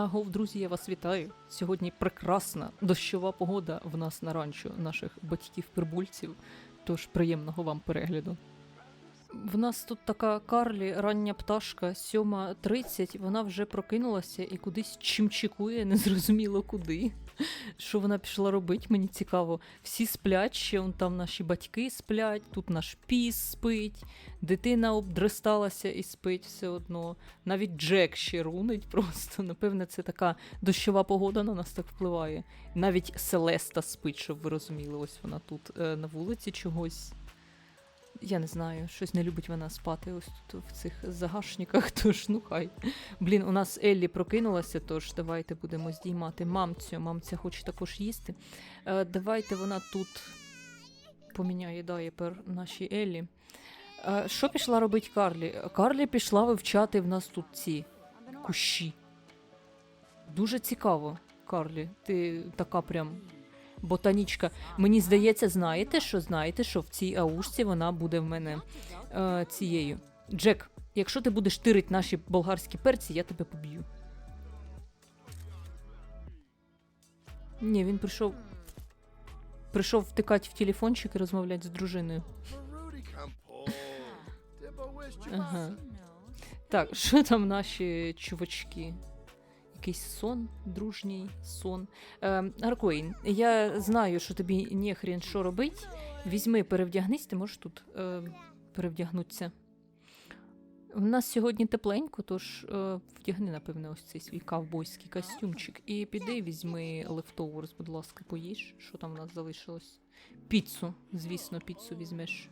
Агов, друзі, я вас вітаю. Сьогодні прекрасна дощова погода в нас на ранчо наших батьків-прибульців. Тож приємного вам перегляду. В нас тут така Карлі, рання пташка, 7.30, вона вже прокинулася і кудись чимчикує, незрозуміло куди. Що вона пішла робити, мені цікаво. Всі сплять, ще он там наші батьки сплять, тут наш піс спить, дитина обдресталася і спить все одно. Навіть Джек ще рунить просто. Напевне, це така дощова погода на нас так впливає. Навіть Селеста спить, щоб ви розуміли, ось вона тут е, на вулиці чогось. Я не знаю, щось не любить вона спати ось тут в цих загашниках, тож ну хай. Блін, у нас Еллі прокинулася, тож давайте будемо здіймати мамцю. Мамця хоче також їсти. Е, давайте вона тут поміняє дайпер нашій Еллі. Е, що пішла робити Карлі? Карлі пішла вивчати в нас тут ці кущі. Дуже цікаво, Карлі. Ти така прям ботанічка. Мені здається, знаєте, що знаєте, що в цій аушці вона буде в мене е, цією. Джек, якщо ти будеш тирить наші болгарські перці, я тебе поб'ю. Ні, він прийшов. Прийшов втикати в телефончик і розмовляти з дружиною. Ага. Так, що там наші чувачки? Якийсь сон, дружній сон. Е, Аркоїн, я знаю, що тобі ніхрен що робить. Візьми, перевдягнись, ти можеш тут е, перевдягнутися. У нас сьогодні тепленько, тож е, вдягни, напевне, ось цей свій ковбойський костюмчик. І піди, візьми leftovers, будь ласка, поїж. Що там у нас залишилось? Піцу, звісно, піцу візьмеш.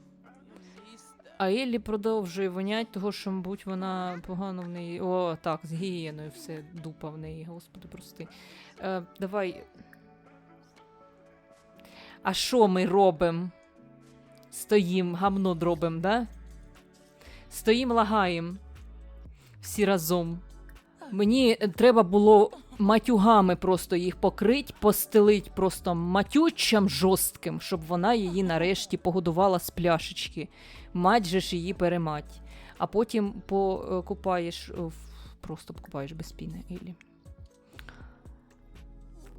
А Еллі продовжує вонять, того що, мабуть, вона погано в неї. О, так, з гігієною все дупа в неї, господи, прости. Е, давай. А що ми робимо? Стоїм, гамно дробим, да? Стоїм, лагаєм. Всі разом. Мені треба було матюгами просто їх покрить, постелить просто матючам жорстким, щоб вона її нарешті погодувала з пляшечки. Мать же ж її перемать. А потім покупаєш, просто покупаєш без піни, Елі.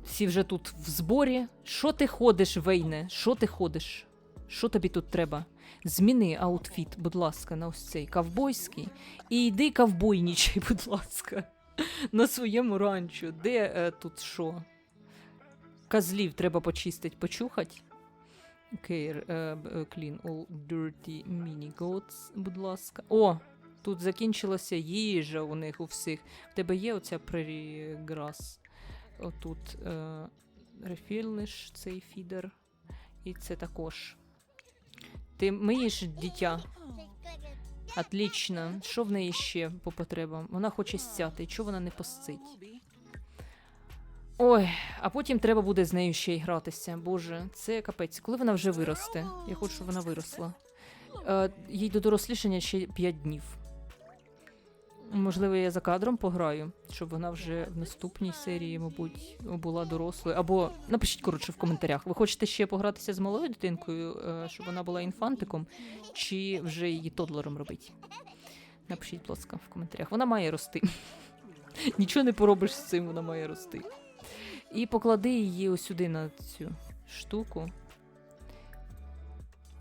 Всі вже тут в зборі. Що ти ходиш, Вейне? Що ти ходиш? Що тобі тут треба? Зміни аутфіт, будь ласка, на ось цей ковбойський. І йди ковбойнічай, будь ласка, на своєму ранчо. Де е, тут що? Козлів треба почистити, почухати. Care, е, е, clean all dirty mini goats, будь ласка. О, тут закінчилася їжа у них у всіх. В тебе є оця Prairie Отут е, рефільниш цей фідер. І це також. Ти миєш дитя? Отлично. Що в неї ще по потребам? Вона хоче сяти. Чого вона не посцить? Ой, а потім треба буде з нею ще й гратися. Боже, це капець. Коли вона вже виросте? Я хочу, щоб вона виросла. Е, їй до дорослішання ще 5 днів. Можливо, я за кадром пограю, щоб вона вже в наступній серії, мабуть, була дорослою. Або напишіть коротше в коментарях. Ви хочете ще погратися з малою дитинкою, е, щоб вона була інфантиком, чи вже її тодлером робити? Напишіть, будь ласка, в коментарях. Вона має рости. Нічого не поробиш з цим, вона має рости. І поклади її ось сюди на цю штуку.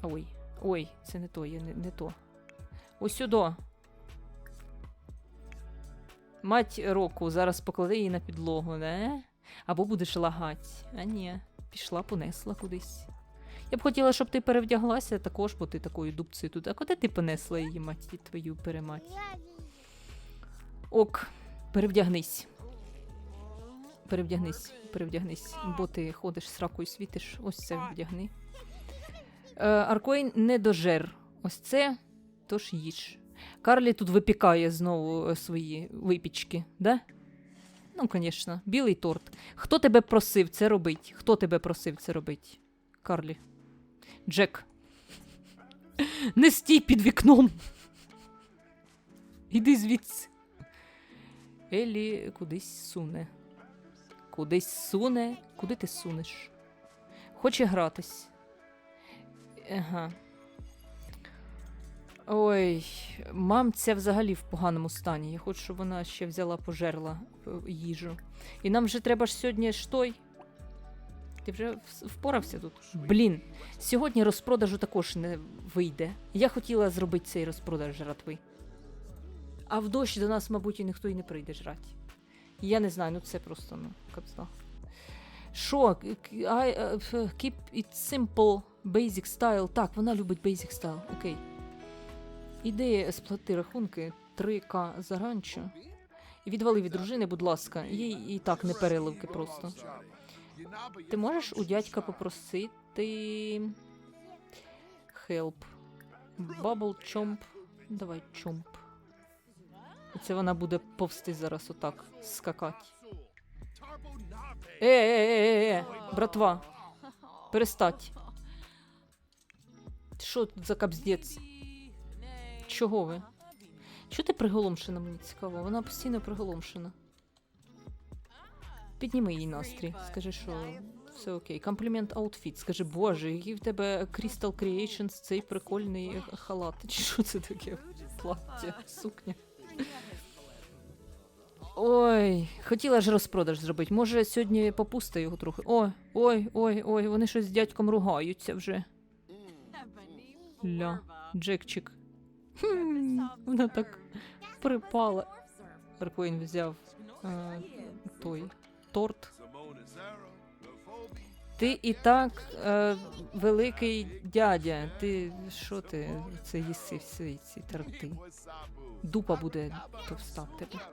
Ой, ой, це не то, я не, не то. Ось сюди. Мать року, зараз поклади її на підлогу, не? Або будеш лагати. А ні, пішла, понесла кудись. Я б хотіла, щоб ти перевдяглася також, бо ти такою дубцею тут. А куди ти понесла її мать твою перемать? Ок, перевдягнись. Перевдягнись, перевдягнись, бо ти ходиш з ракою світиш. Ось це вдягни. Е, Аркоін не дожер. Ось це, тож їж. Карлі тут випікає знову е, свої випічки, да? Ну, звісно, білий торт. Хто тебе просив це робить? Хто тебе просив це робить? Карлі. Джек. Не стій під вікном. Іди звідси. Елі кудись суне. Кудись суне. Куди ти сунеш? Хоче гратись. Ага. Ой, мамця взагалі в поганому стані. Я хочу, щоб вона ще взяла пожерла е, їжу. І нам вже треба ж сьогодні ж той. Ти вже впорався тут? Блін, сьогодні розпродажу також не вийде. Я хотіла зробити цей розпродаж жратви. А в дощ до нас, мабуть, і ніхто і не прийде жрати. Я не знаю, ну це просто ну, капзда. Що? Е, Keep it simple, basic style. Так, вона любить basic style. Окей. Іди сплати рахунки 3К за ранчо. І відвали від дружини, будь ласка. Їй і так не переливки просто. Ти можеш у дядька попросити. Help. Bubble chomp. Давай чомп. Це вона буде повсти зараз отак скакати. Е, е, е, е, е, братва. Перестать. Що тут за капздець? Чого ви? Чого ти приголомшена, мені цікаво? Вона постійно приголомшена. Підніми їй настрій. Скажи, що все окей. Комплімент аутфіт. Скажи, боже, який в тебе Crystal Creations, цей прикольний халат. Чи що це таке? Плаття, сукня. Ой, хотіла ж розпродаж зробити. Може, сьогодні попусти його трохи. Ой, ой, ой, ой, вони щось з дядьком ругаються вже. Ля, Джекчик. Вона так припала. Аркоін взяв е, той торт. Ти і так е, великий дядя. Ти що ти це їси всі ці торти? Дупа буде товста тебе.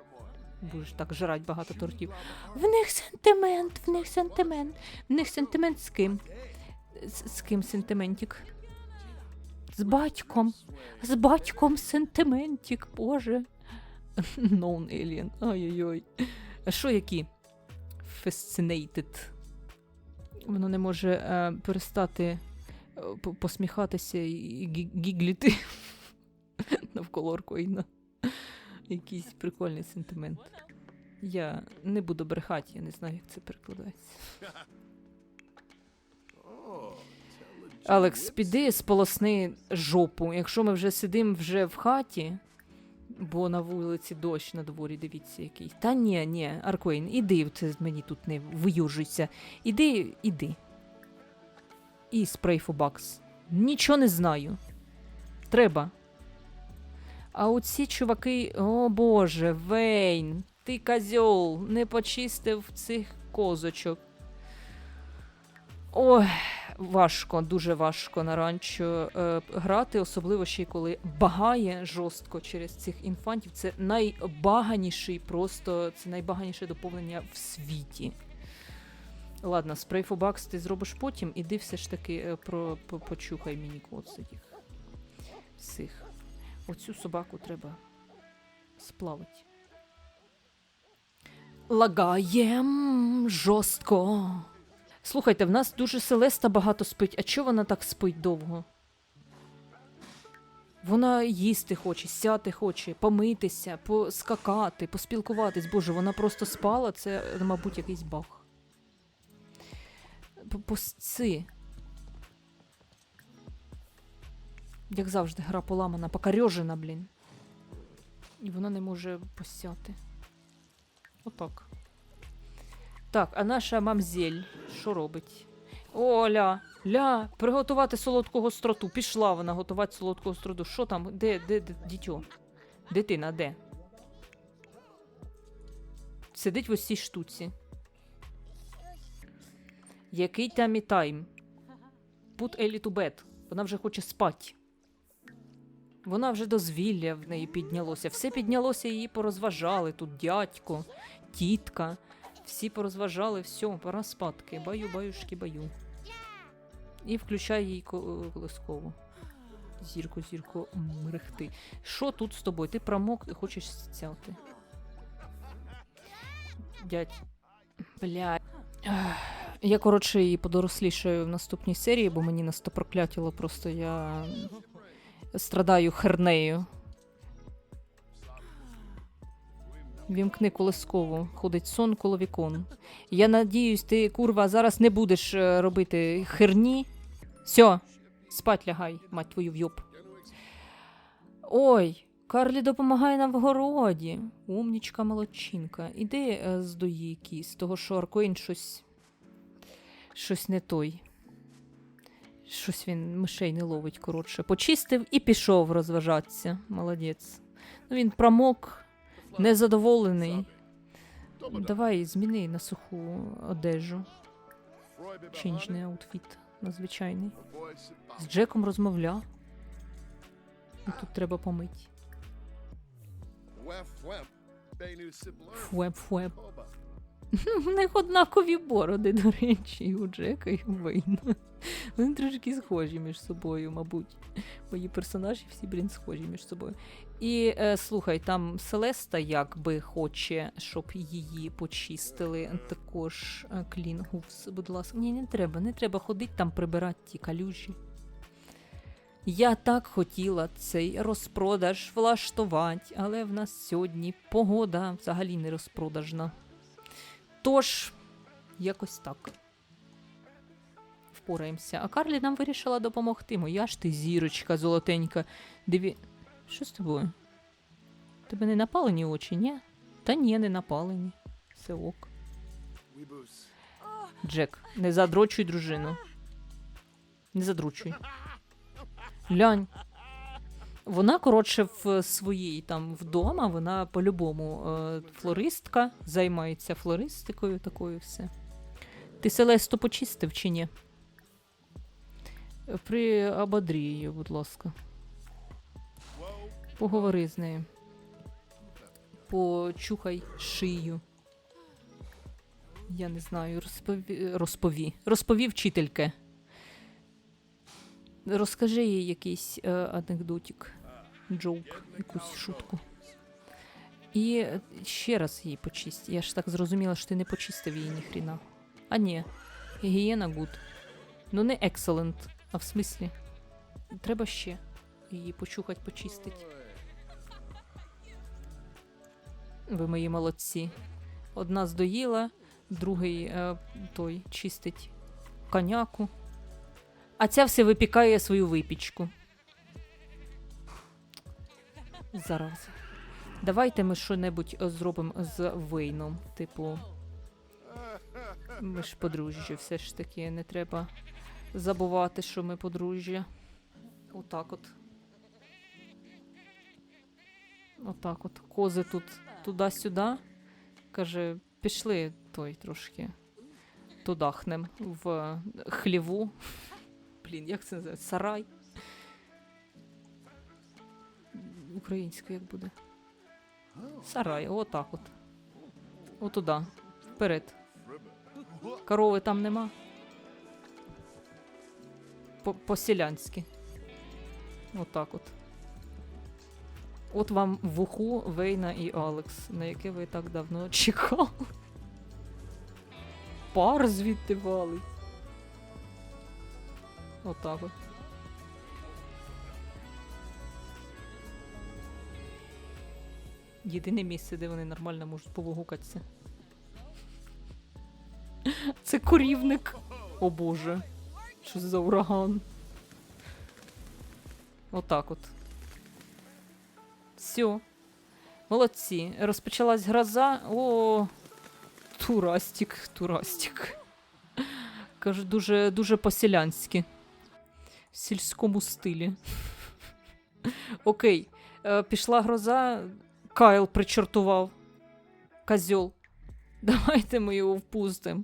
Будеш так жрать багато тортів. В них сентимент, в них сентимент. В них сентимент з ким? З, з ким сентиментик? З батьком. З батьком сентиментик, боже. Known alien. Ой-ой-ой. А що які? Fascinated. Воно не може е, перестати е, посміхатися і гі- гігліти навколо Оркоїна. Якийсь прикольний сентимент. Я не буду брехати, я не знаю, як це перекладається. Алекс, піди сполосни жопу. Якщо ми вже сидимо вже в хаті, бо на вулиці дощ на дворі, дивіться який. Та ні, ні, Аркоїн, іди, це мені тут не виюжуйся. Іди, іди. І спрей Фобакс. Нічого не знаю. Треба. А оці чуваки, о боже, Вейн, ти козьол, не почистив цих козочок. Ой, важко, дуже важко на ранчо е, грати, особливо ще й коли багає жорстко через цих інфантів. Це найбаганіший, просто це найбаганіше доповнення в світі. Ладно, спрей Фобакс ти зробиш потім, іди все ж таки е, про, по, почухай мені коциків. Всіх. Оцю собаку треба сплавити. Лагаєм жорстко. Слухайте, в нас дуже Селеста багато спить. А чого вона так спить довго? Вона їсти хоче, сяти хоче, помитися, поскакати, поспілкуватись. Боже, вона просто спала, це, мабуть, якийсь баг. П- Посци. Як завжди, гра поламана, покарьожена, блін. І вона не може посяти. Отак. Так, а наша мамзель що робить? Оля, ля, приготувати солодку гостроту. Пішла вона готувати солодку гостроту. Що там? Де, де, де дітьо? Дитина, де? Сидить в ось цій штуці. Який там і тайм? Put Елі to bed. Вона вже хоче спати. Вона вже дозвілля в неї піднялося. Все піднялося, її порозважали. Тут дядько, тітка. Всі порозважали, все, пора спадки. Баю, баюшки, баю. І включай їй ко- колискову. Зірку, зірку, мерехти. Що тут з тобою? Ти промок, ти хочеш стяти. Дядь. Блядь. Я, коротше, її подорослішаю в наступній серії, бо мені настопроклятіло просто я страдаю хернею. Вімкни колискову, ходить сон коло вікон. Я надіюсь, ти, курва, зараз не будеш е, робити херні. Все, спать лягай, мать твою в'йоб. Ой, Карлі допомагає нам в городі. Умнічка молодчинка. Іди е, здої кіс, того що Аркоін щось. Щось не той. Щось він мишей не ловить, коротше. Почистив і пішов розважатися. Молодець. Ну він промок, незадоволений. Давай зміни на суху одежу. Ченджний аутфіт на звичайний. З Джеком розмовляв. І тут треба помить. Фуеп, фуеп. В них однакові бороди, до речі, і у Джека, і у Вейна. Вони трошки схожі між собою, мабуть. Мої персонажі всі, блін, схожі між собою. І е, слухай, там Селеста якби хоче, щоб її почистили. Також е, Клін Гувс, будь ласка. Ні, не треба, не треба ходити там прибирати ті калюжі. Я так хотіла цей розпродаж влаштувати, але в нас сьогодні погода взагалі не розпродажна. Тож, якось так. Впораємося. А Карлі нам вирішила допомогти. Моя ж ти зірочка золотенька. Диві. Що з тобою? Тебе не напалені очі, ні? Та ні, не напалені. Все ок. Джек, не задрочуй дружину. Не задручуй. Глянь. Вона, коротше, в своїй там вдома, вона по-любому е, флористка, займається флористикою, такою все. Ти Селесту почистив чи ні? При ободрі її, будь ласка. Поговори з нею. Почухай шию. Я не знаю, розпові. Розпові, розпові вчительке. Розкажи їй якийсь е, анекдотик, джоук, якусь шутку. І ще раз її почисть. Я ж так зрозуміла, що ти не почистив її ніхріна. А ні, гігієна гуд. Ну не excellent, а в смислі. Треба ще її почухать, почистить. Ви мої молодці. Одна здоїла, другий е, той чистить коняку. А ця все випікає свою випічку. Зараз. Давайте ми що-небудь е, зробимо з Вейном. Типу. Ми ж подружжя, все ж таки, не треба забувати, що ми подружжя. Отак от. Отак от. Кози тут туди-сюди. Каже, пішли той трошки. Тудахнем в хліву. Блін, як це називається? Сарай. Українською як буде? Сарай, отак от. Отуда. Вперед. Корови там нема. По- По-селянськи. Отак от. От вам в уху Вейна і Алекс, на яке ви так давно чекали. Пар звідти валить. Отак от. Єдине місце, де вони нормально можуть повигукатися. Це корівник. О боже. Що за ураган? Отак от. Все. Молодці. Розпочалась гроза. О. Турастик, турастик. Кажу, дуже, дуже по-селянськи. В сільському стилі. Окей. Е, пішла гроза. Кайл причортував. Козьол. Давайте ми його впустимо.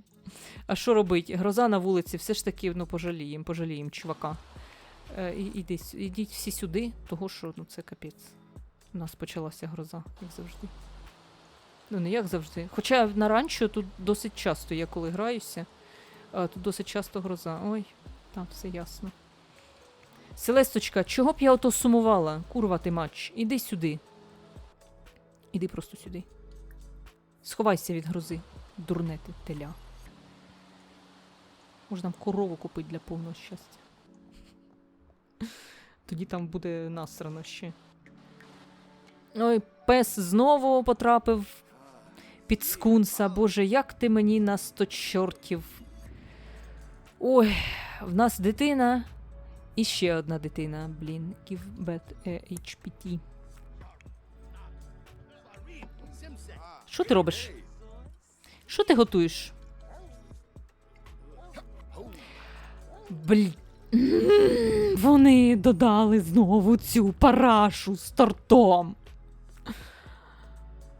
А що робить? Гроза на вулиці, все ж таки, ну, пожаліємо, пожаліємо чувака. Е, ідіть всі сюди, того що ну, це капець. У нас почалася гроза, як завжди. Ну, не як завжди. Хоча на ранчо тут досить часто, я коли граюся, тут досить часто гроза. Ой, там все ясно. Селесточка, чого б я ото сумувала? Курва ти матч. Іди сюди. Іди просто сюди. Сховайся від грози, дурне теля. Можна нам корову купити для повного щастя. Тоді там буде насрано ще. Ой, пес знову потрапив під скунса. Боже, як ти мені на сто чортів. Ой, в нас дитина, І ще одна дитина, блін, bad е, HPT. Що ти робиш? Що ти готуєш? Блін. Вони додали знову цю парашу з тортом.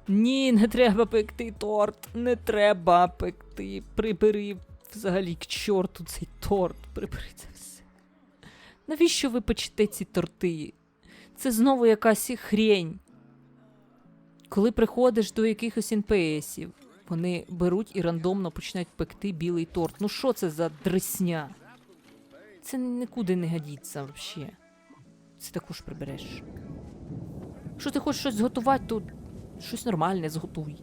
Ні, не треба пекти торт. Не треба пекти. Прибери взагалі к чорту цей торт. Прибери це все. Навіщо ви печете ці торти? Це знову якась хрень. Коли приходиш до якихось НПСів, вони беруть і рандомно починають пекти білий торт. Ну що це за дресня? Це нікуди не годиться взагалі. Це також прибереш. Якщо ти хочеш щось зготувати, то щось нормальне зготуй.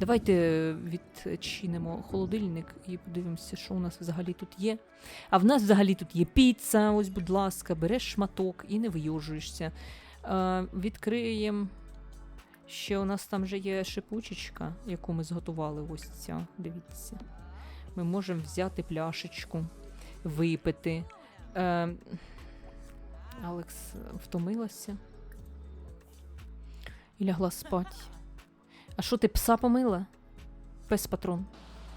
Давайте відчинимо холодильник і подивимося, що у нас взагалі тут є. А в нас взагалі тут є піца, ось, будь ласка, береш шматок і не вийожуєшся. Е, відкриємо. Ще у нас там вже є шипучечка, яку ми зготували. Ось ця. Дивіться. Ми можемо взяти пляшечку, випити. Е, Алекс втомилася і лягла спати. А що ти пса помила? Пес патрон.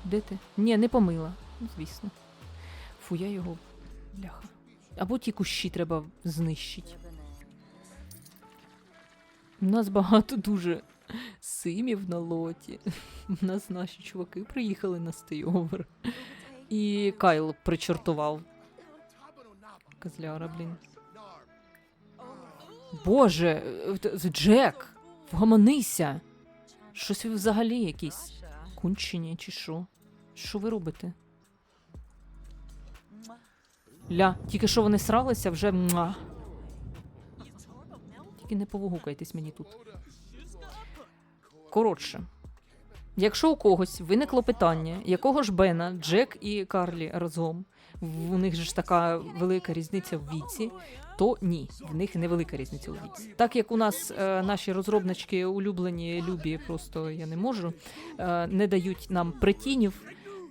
Де ти? Ні, не помила. Ну, звісно. Фу, я його бляха. Або ті кущі треба знищити. У нас багато дуже симів на лоті. У нас наші чуваки приїхали на стейовер. І Кайл причортував. Козляра, блін. Боже, е, з- Джек, вгомонися. Щось ви взагалі якісь кунчені чи що? Що ви робите? Ля, тільки що вони сралися, вже муа. Тільки не повугукайтесь мені тут. Коротше, якщо у когось виникло питання, якого ж Бена, Джек і Карлі разом, у них же ж така велика різниця в віці, то ні, в них невелика різниця у віці. Так як у нас е, наші розробнички улюблені, любі, просто я не можу, е, не дають нам притінів,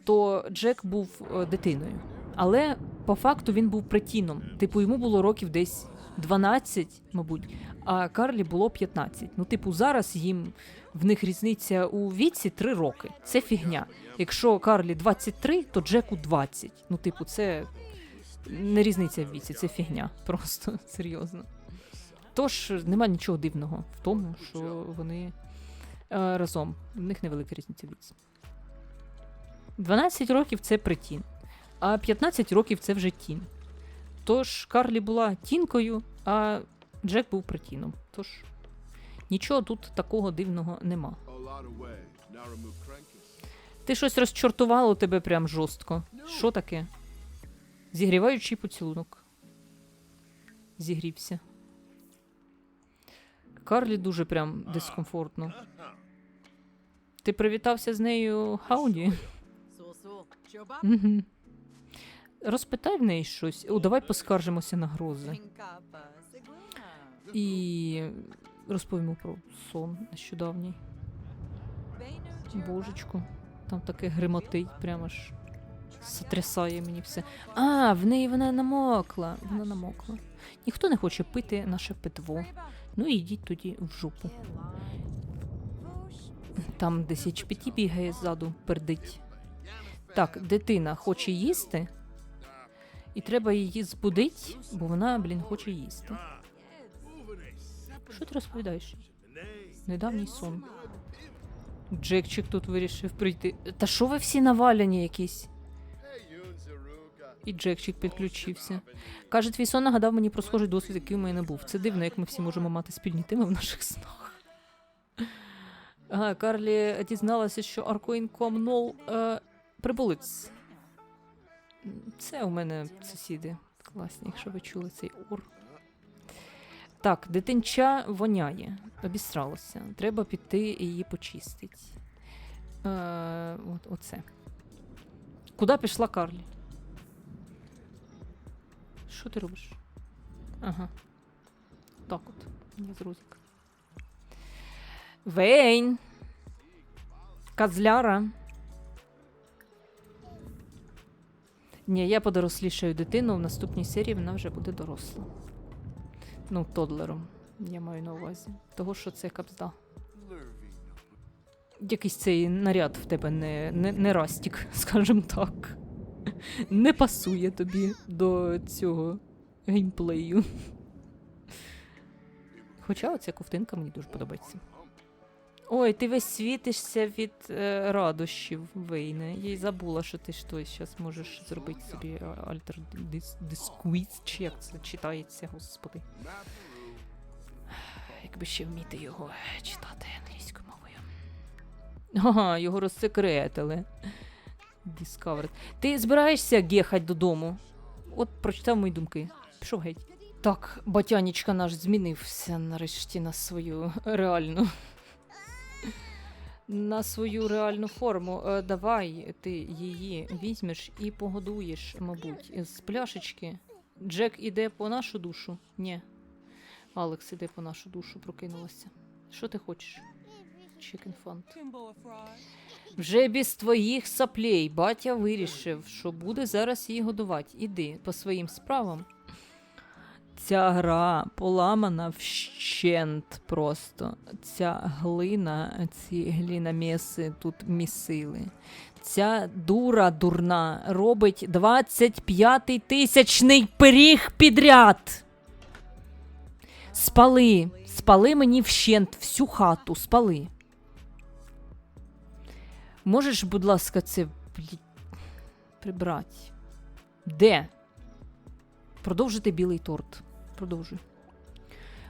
то Джек був е, дитиною. Але по факту він був притіном. Типу, йому було років десь 12, мабуть, а Карлі було 15. Ну, типу, зараз їм в них різниця у віці 3 роки. Це фігня. Якщо Карлі 23, то Джеку 20. Ну, типу, це не різниця в віці, це фігня. Просто серйозно. Тож нема нічого дивного в тому, що вони е, разом. В них невелика різниця в віці. 12 років це притін, а 15 років це вже тін. Тож Карлі була тінкою, а Джек був притіном. Тож нічого тут такого дивного нема. Ти щось розчортувало тебе прям жорстко. Що таке? Зігріваючий поцілунок. Зігрівся. Карлі дуже прям дискомфортно. Ти привітався з нею Хауді? Розпитай в неї щось. О, давай поскаржимося на грози. І розповімо про сон нещодавній. Божечку, там таке гримотить, прямо ж сотрясає мені все. А, в неї вона намокла. Вона намокла. Ніхто не хоче пити наше питво. Ну йдіть тоді в жопу. Там десь HPT бігає ззаду, пердить. Так, дитина хоче їсти, і треба її збудити, бо вона, блін, хоче їсти. Що ти розповідаєш? Недавній сон. Джекчик тут вирішив прийти. Та що ви всі наваляні якісь? І Джекчик підключився. Каже, твій сон нагадав мені про схожий досвід, який у мене був. Це дивно, як ми всі можемо мати спільні теми в наших снах. Ага, Карлі дізналася, що Arcoin.com null е, прибулець. Це у мене сусіди класні, якщо ви чули цей ур. Так, дитинча воняє, обістралося. Треба піти і її почистити. Е, от, оце. Куди пішла Карлі? Що ти робиш? Ага. Так от. Я з Розік. Вейн! Козляра. Ні, я подорослішаю дитину, в наступній серії вона вже буде доросла. Ну, тодлером, я маю на увазі. Того, що це капзда. Якийсь цей наряд в тебе не, не, не растік, скажімо так. Не пасує тобі до цього геймплею. Хоча оця ковтинка мені дуже подобається. Ой, ти весь світишся від е, радощів, Вейне. Я й забула, що ти щось зараз можеш зробити собі е, альтер дисквіз, чи як це читається, господи. Якби ще вміти його читати англійською мовою. Ага, його розсекретили. Discovered. Ти збираєшся гехать додому? От прочитав мої думки. Пішов геть. Так, батянічка наш змінився нарешті на свою реальну. На свою реальну форму. Е, давай ти її візьмеш і погодуєш, мабуть, з пляшечки. Джек іде по нашу душу? Ні. Алекс іде по нашу душу, прокинулася. Що ти хочеш? Chicken фант. Вже без твоїх саплей батя вирішив, що буде зараз її годувати. Іди по своїм справам. Ця гра поламана вщент просто. Ця глина, ці глінамеси тут місили. Ця дура дурна робить 25 тисячний пиріг підряд. Спали, спали мені вщент всю хату, спали. Можеш, будь ласка, це прибрати? Де? Продовжити білий торт. Продовжуй.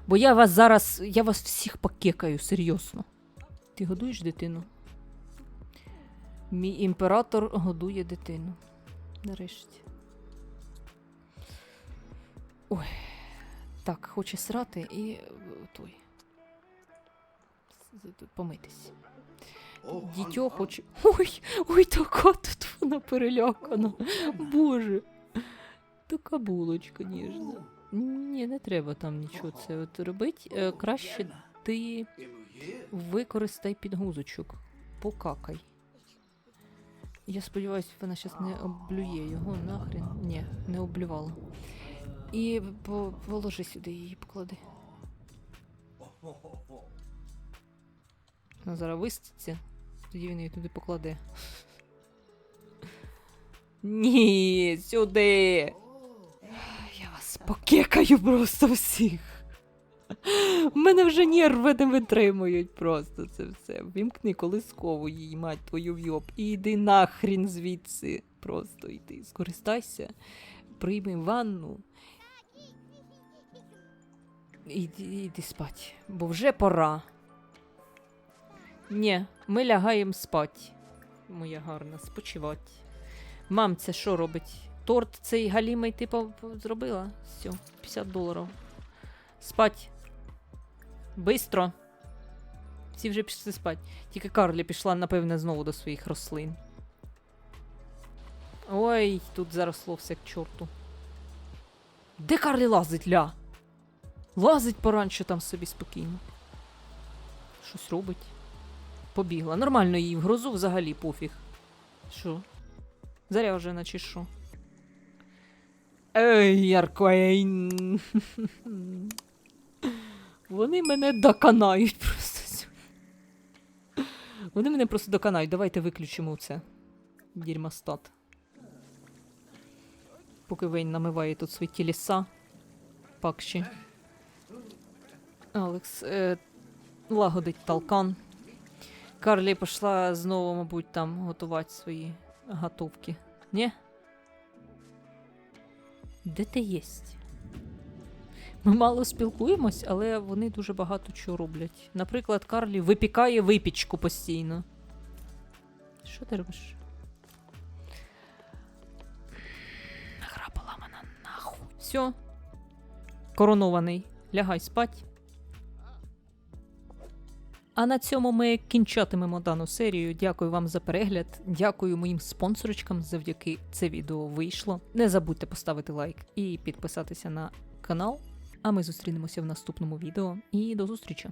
Бо я вас зараз. Я вас всіх покекаю, серйозно. Ти годуєш дитину? Мій імператор годує дитину. Нарешті. Ой. Так, хоче срати і. е, той. Помитись. Дітьо хоче. Ой, ой, така тут вона перелякана. Боже. Така булочка ніжна. Ні, не треба там нічого це от робити. Е, краще ти використай підгузочок. Покакай. Я сподіваюся, вона зараз не облює його нахрен. Ні, не облювала. І по- положи сюди її, поклади. Вона зараз виститься, тоді він її туди покладе. Ні, сюди. Я вас покекаю просто всіх. У мене вже нерви не витримують просто це все. Вімкни колискову їй, мать твою вйоб. І йди нахрін звідси. Просто йди. Скористайся, прийми ванну. Іди, іди спать, бо вже пора. Ні, ми лягаємо спать. Моя гарна, спочивать. Мам, це що робить? Торт цей галімий ти по- по- зробила? Все, 50 доларів. Спать. Бистро. Всі вже пішли спать. Тільки Карлі пішла, напевне, знову до своїх рослин. Ой, тут заросло все к чорту. Де Карлі лазить, ля? Лазить поранше там собі спокійно. Щось робить. Побігла. Нормально їй в грозу взагалі пофіг. Що? Заряжена чи що? Ей, Ярквейн. Вони мене доконають просто сьогодні. Вони мене просто доконають. Давайте виключимо це. Дерьмостат. Поки Вейн намиває тут свої тіліса. Пакші. Алекс е, лагодить талкан. Карлі пішла знову, мабуть, там готувати свої готовки. Ні? Де ти єсть? Ми мало спілкуємось, але вони дуже багато чого роблять. Наприклад, Карлі випікає випічку постійно. Що ти робиш? Гра поламана нахуй. Все. Коронований. Лягай спать. А на цьому ми кінчатимемо дану серію. Дякую вам за перегляд. Дякую моїм спонсорочкам, завдяки це відео вийшло. Не забудьте поставити лайк і підписатися на канал. А ми зустрінемося в наступному відео. І до зустрічі!